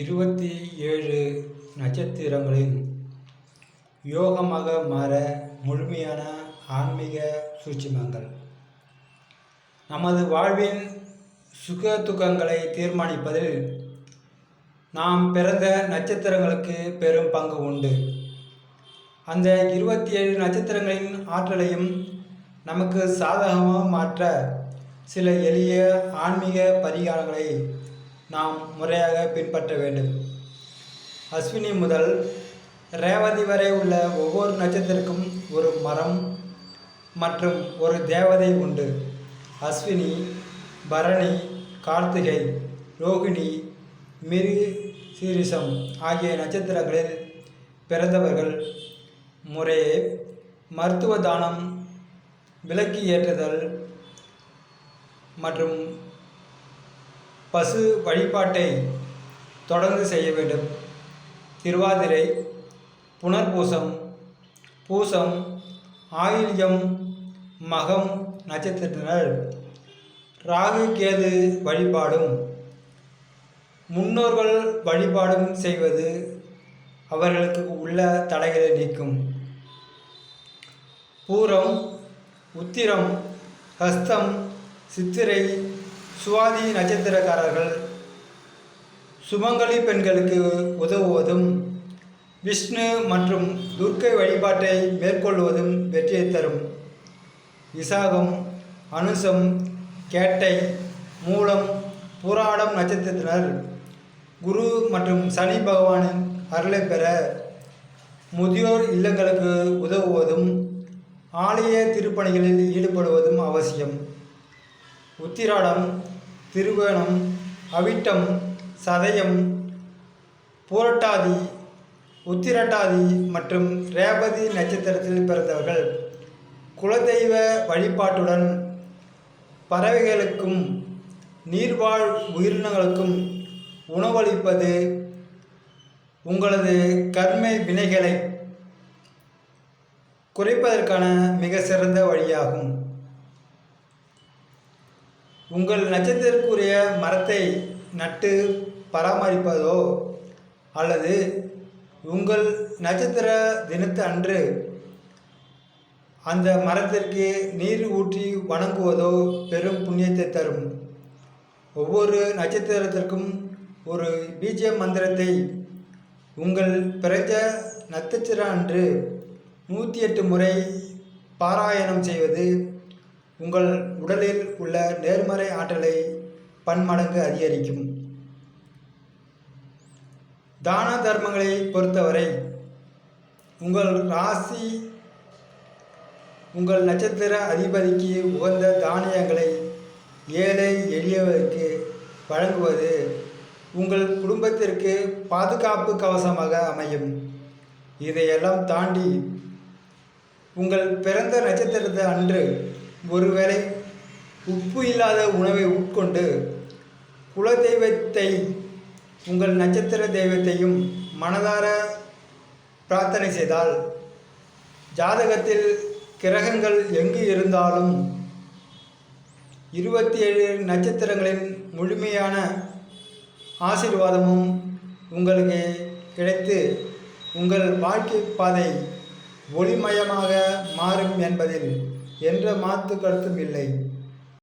இருபத்தி ஏழு நட்சத்திரங்களின் யோகமாக மாற முழுமையான ஆன்மீக சூட்சிமங்கள். நமது வாழ்வின் சுக துக்கங்களை தீர்மானிப்பதில் நாம் பிறந்த நட்சத்திரங்களுக்கு பெரும் பங்கு உண்டு. அந்த இருபத்தி ஏழு நட்சத்திரங்களின் ஆற்றலையும் நமக்கு சாதகமாக மாற்ற சில எளிய ஆன்மீக பரிகாரங்களை நாம் முறையாக பின்பற்ற வேண்டும். அஸ்வினி முதல் ரேவதி வரை உள்ள ஒவ்வொரு நட்சத்திரக்கும் ஒரு மரம் மற்றும் ஒரு தேவதை உண்டு. அஸ்வினி பரணி கார்த்திகை ரோகிணி மிரு சீரிசம் ஆகிய நட்சத்திரங்களில் பிறந்தவர்கள். முறையே மருத்துவ தானம் விளக்கு ஏற்றுதல் மற்றும் பசு வழிபாட்டை தொடர்ந்து செய்ய வேண்டும். திருவாதிரை புனர்பூசம் பூசம் ஆயில்யம் மகம் நட்சத்திரத்தினர் ராகு கேது வழிபாடும் முன்னோர்கள் வழிபாடும் செய்வது அவர்களுக்கு உள்ள தடைகளை நீக்கும். பூரம் உத்திரம் ஹஸ்தம் சித்திரை சுவாதி நட்சத்திரக்காரர்கள் சுமங்கலி பெண்களுக்கு உதவுவதும் விஷ்ணு மற்றும் துர்க்கை வழிபாட்டை மேற்கொள்வதும் வெற்றியை தரும். விசாகம் அனுசம் கேட்டை மூலம் புராடம் நட்சத்திரத்தினர் குரு மற்றும் சனி பகவானின் அருளை பெற முதியோர் இல்லங்களுக்கு உதவுவதும் ஆலய திருப்பணிகளில் ஈடுபடுவதும் அவசியம். உத்திராடம் திருவேணம் அவிட்டம் சதயம் பூரட்டாதி உத்திரட்டாதி மற்றும் ரேவதி நட்சத்திரத்தில் பிறந்தவர்கள். குலதெய்வ வழிபாட்டுடன் பறவைகளுக்கும் நீர்வாழ் உயிரினங்களுக்கும் உணவளிப்பது உங்களது கர்மை வினைகளை குறைப்பதற்கான மிக சிறந்த வழியாகும். உங்கள் நட்சத்திரக்குரிய மரத்தை நட்டு பராமரிப்பதோ அல்லது உங்கள் நட்சத்திர தினத்து அன்று அந்த மரத்திற்கு நீர் ஊற்றி வணங்குவதோ பெரும் புண்ணியத்தை தரும். ஒவ்வொரு நட்சத்திரத்திற்கும் ஒரு பீஜ மந்திரத்தை உங்கள் பிறந்த நட்சத்திரம் அன்று நூற்றி எட்டு முறை பாராயணம் செய்வது உங்கள் உடலில் உள்ள நேர்மறை ஆற்றலை பன்மடங்கு அதிகரிக்கும். தான தர்மங்களை பொறுத்தவரை உங்கள் ராசி உங்கள் நட்சத்திர அதிபதிக்கு உகந்த தானியங்களை ஏழை எளியவருக்கு வழங்குவது உங்கள் குடும்பத்திற்கு பாதுகாப்பு கவசமாக அமையும். இதையெல்லாம் தாண்டி உங்கள் பிறந்த நட்சத்திரத்தை அன்று ஒருவேளை உப்பு இல்லாத உணவை உட்கொண்டு குலதெய்வத்தை உங்கள் நட்சத்திர தெய்வத்தையும் மனதார பிரார்த்தனை செய்தால் ஜாதகத்தில் கிரகங்கள் எங்கு இருந்தாலும் இருபத்தி ஏழு நட்சத்திரங்களின் முழுமையான ஆசீர்வாதமும் உங்களுக்கு கிடைத்து உங்கள் வாழ்க்கை பாதை ஒளிமயமாக மாறும் என்பதில் என்ற மாற்று கருத்தும் இல்லை.